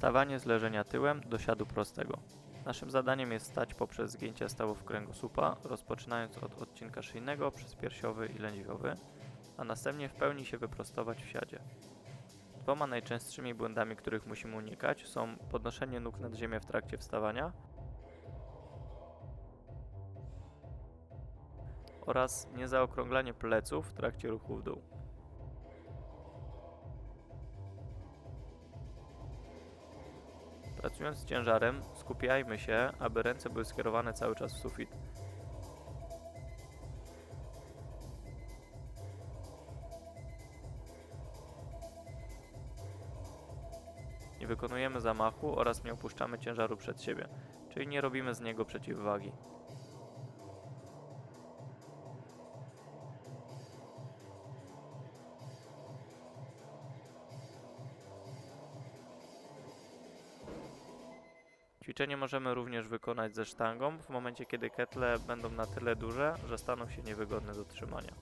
Stawanie z leżenia tyłem do siadu prostego. Naszym zadaniem jest stać poprzez zgięcie stawów kręgosłupa, rozpoczynając od odcinka szyjnego przez piersiowy i lędźwiowy, a następnie w pełni się wyprostować w siadzie. Dwoma najczęstszymi błędami, których musimy unikać, są podnoszenie nóg nad ziemię w trakcie wstawania oraz niezaokrąglanie pleców w trakcie ruchu w dół. Pracując z ciężarem, skupiajmy się, aby ręce były skierowane cały czas w sufit. Nie wykonujemy zamachu oraz nie opuszczamy ciężaru przed siebie, czyli nie robimy z niego przeciwwagi. Ćwiczenie możemy również wykonać ze sztangą w momencie, kiedy ketle będą na tyle duże, że staną się niewygodne do trzymania.